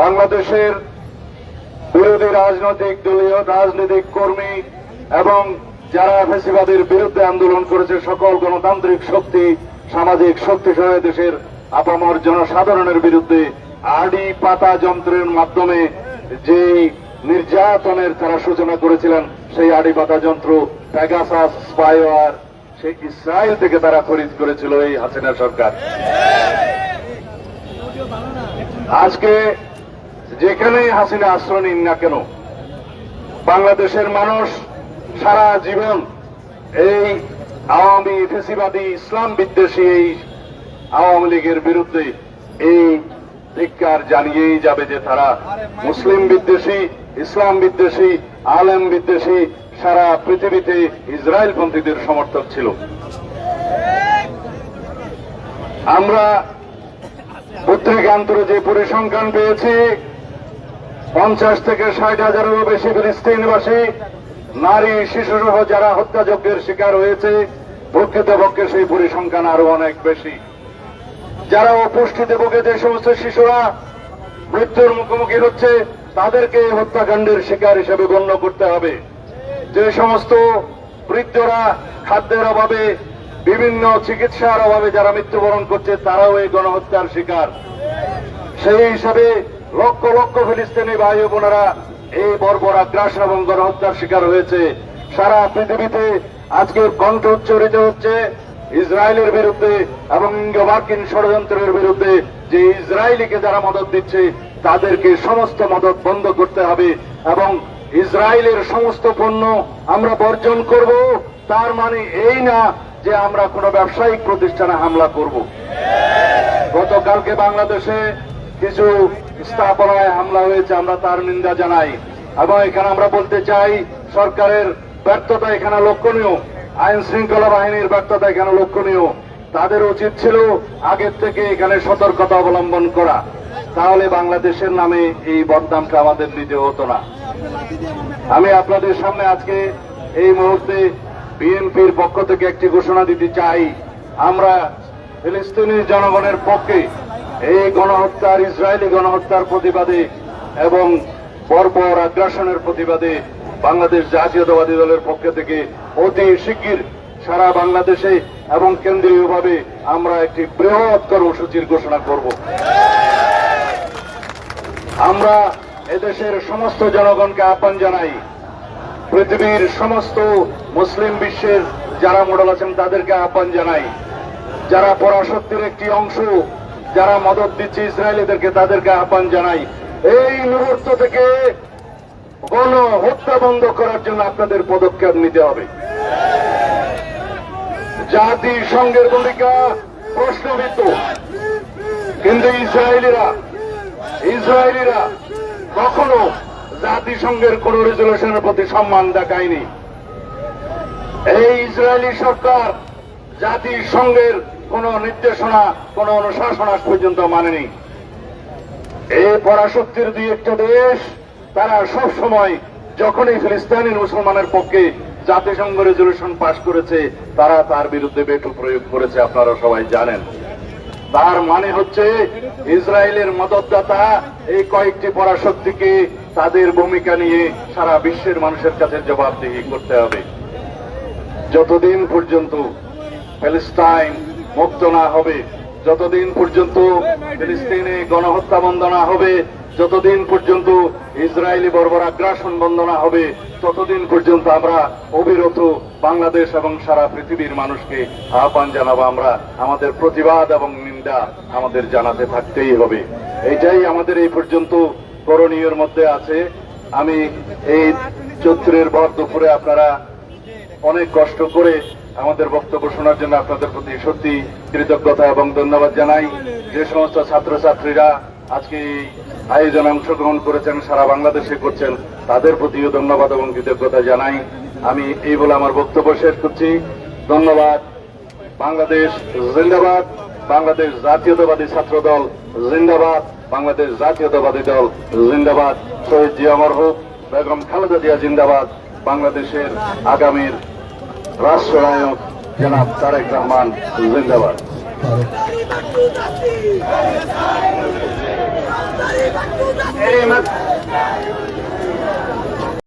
বাংলাদেশের বিরোধী রাজনৈতিক দলীয়, রাজনৈতিক কর্মী এবং যারা ফেসিবাদের বিরুদ্ধে আন্দোলন করেছে, সকল গণতান্ত্রিক শক্তি, সামাজিক শক্তি সহ দেশের আপামর জনসাধারণের বিরুদ্ধে আড়ি পাতা যন্ত্রের মাধ্যমে যে নির্যাতনের তারা সূচনা করেছিলেন, সেই আড়ি পাতা যন্ত্র প্যাগাসাস স্পাইওয়ার সেই ইসরায়েল থেকে তারা খরিদ করেছিল এই হাসিনা সরকার। আজকে যেখানেই হাসিনা আশ্রয় নিন না কেন, বাংলাদেশের মানুষ সারা জীবন এই আওয়ামী ফেসিবাদী ইসলাম বিদ্বেষী এই আওয়ামী লীগের বিরুদ্ধে এই ধিক্কার জানিয়েই যাবে যে তারা মুসলিম বিদ্বেষী, ইসলাম বিদ্বেষী, আলেম বিদ্বেষী, সারা পৃথিবীতে ইসরায়েল পন্থীদের সমর্থক ছিল। আমরা পত্রিকান্তরে যে পরিসংখ্যান পেয়েছি। পঞ্চাশ থেকে ষাট হাজারেরও বেশি ফিলিস্তিনবাসী নারী শিশু সহ যারা হত্যাযজ্ঞের শিকার হয়েছে প্রকৃতপক্ষে সেই পরিসংখ্যান আরও অনেক বেশি। যারা অপুষ্টিতে ভোগে যে সমস্ত শিশুরা, মৃত্যুর মুখোমুখি হচ্ছে, তাদেরকে হত্যাকাণ্ডের শিকার হিসেবে গণ্য করতে হবে। যে সমস্ত বৃদ্ধরা খাদ্যের অভাবে, বিভিন্ন চিকিৎসার অভাবে যারা মৃত্যুবরণ করছে, তারাও এই গণহত্যার শিকার। সেই হিসাবে লক্ষ লক্ষ ফিলিস্তিনি ভাই বোনেরা এই বর্বর আগ্রাসন এবং গণহত্যার শিকার হয়েছে। সারা পৃথিবীতে আজকে কণ্ঠ উচ্চারিত হচ্ছে ইসরায়েলের বিরুদ্ধে এবং মার্কিন ষড়যন্ত্রের বিরুদ্ধে যে ইসরায়েলিকে যারা মদত দিচ্ছে, তাদেরকে সমস্ত মদত বন্ধ করতে হবে এবং ইসরায়েলের সমস্ত পণ্য আমরা বর্জন করব। তার মানে এই না যে আমরা কোনো ব্যবসায়িক প্রতিষ্ঠানে হামলা করব। গতকালকে বাংলাদেশে কিছু স্থাপনায় হামলা হয়েছে, আমরা তার নিন্দা জানাই। এবং এখানে আমরা বলতে চাই, সরকারের ব্যর্থতা এখানে লক্ষণীয়। আইন শৃঙ্খলা বাহিনীর ব্যর্থতা এখানে লক্ষণীয়। তাদের উচিত ছিল আগের থেকে এখানে সতর্কতা অবলম্বন করা। তাহলে বাংলাদেশের নামে এই বদনামটা আমাদের নিতে হতো না। আমি আপনাদের সামনে আজকে এই মুহূর্তে বিএনপির পক্ষ থেকে একটি ঘোষণা দিতে চাই। আমরা ফিলিস্তিনি জনগণের পক্ষে এই গণহত্যার ইসরায়েলি গণহত্যার প্রতিবাদে এবং বর্বর আগ্রাসনের প্রতিবাদে বাংলাদেশ জাতীয়তাবাদী দলের পক্ষ থেকে অতি শিগগির সারা বাংলাদেশে এবং কেন্দ্রীয়ভাবে আমরা একটি বৃহৎ কর্মসূচির ঘোষণা করব। আমরা এদেশের সমস্ত জনগণকে আহ্বান জানাই, পৃথিবীর সমস্ত মুসলিম বিশ্বের যারা মডেল আছেন তাদেরকে আহ্বান জানাই, যারা পরাশক্তির একটি অংশ যারা মদত দিচ্ছে ইসরায়েলিদেরকে, তাদেরকে আহ্বান জানাই। এই মুহূর্ত থেকে গণ হত্যা বন্ধ করার জন্য আপনাদের পদক্ষেপ নিতে হবে। জাতিসংঘের ভূমিকা প্রশ্নবিদ্ধ। কিন্তু ইসরায়েলিরা ইসরায়েলিরা কখনো জাতিসংঘের কোন রেজলিউশনের প্রতি সম্মান দেখায়নি। এই ইসরায়েলি সরকার জাতিসংঘের কোন নির্দেশনা, কোন অনুশাসন আজ পর্যন্ত মানেনি। এই পরাশক্তির দুই একটা দেশ, তারা সব সময় যখনই ফিলিস্তিনি মুসলমানের পক্ষে জাতিসংঘ রেজলিউশন পাশ করেছে, তারা তার বিরুদ্ধে বেটু প্রয়োগ করেছে, আপনারা সবাই জানেন। তার মানে হচ্ছে, ইসরায়েলের মদতদাতা এই কয়েকটি পরাশক্তিকে তাদের ভূমিকা নিয়ে সারা বিশ্বের মানুষের কাছে জবাবদিহি করতে হবে। যতদিন পর্যন্ত প্যালেস্টাইন মুক্ত না হবে। যতদিন পর্যন্ত ফিলিস্তিনে গণহত্যা বন্ধ না হবে, যতদিন পর্যন্ত ইসরায়েলি বর্বর আগ্রাসন বন্ধ না হবে, ততদিন পর্যন্ত আমরা অবিরত বাংলাদেশ এবং সারা পৃথিবীর মানুষকে আহ্বান জানাব আমরা। আমাদের প্রতিবাদ এবং নিন্দা আমাদের জানাতে থাকতেই হবে। এটাই আমাদের এই পর্যন্ত করণীয়ের মধ্যে আছে। আমি এই চৈত্রের ভর দুপুরে আপনারা অনেক কষ্ট করে আমাদের বক্তব্য শোনার জন্য আপনাদের প্রতি সত্যি কৃতজ্ঞতা এবং ধন্যবাদ জানাই। যে সমস্ত ছাত্রছাত্রীরা আজকে আয়োজনে অংশগ্রহণ করেছেন, সারা বাংলাদেশে করছেন, তাদের প্রতিও ধন্যবাদ এবং কৃতজ্ঞতা জানাই। আমি এই বলে আমার বক্তব্য শেষ করছি। ধন্যবাদ। বাংলাদেশ জিন্দাবাদ। বাংলাদেশ জাতীয়তাবাদী ছাত্র দল জিন্দাবাদ। বাংলাদেশ জাতীয়তাবাদী দল জিন্দাবাদ। শহীদ জিয়া মরহুব বেগম খালেদা জিয়া জিন্দাবাদ। বাংলাদেশের আগামীর রাষ্ট্রনায়ক জনাব তারেক রহমান জিন্দাবাদ। এই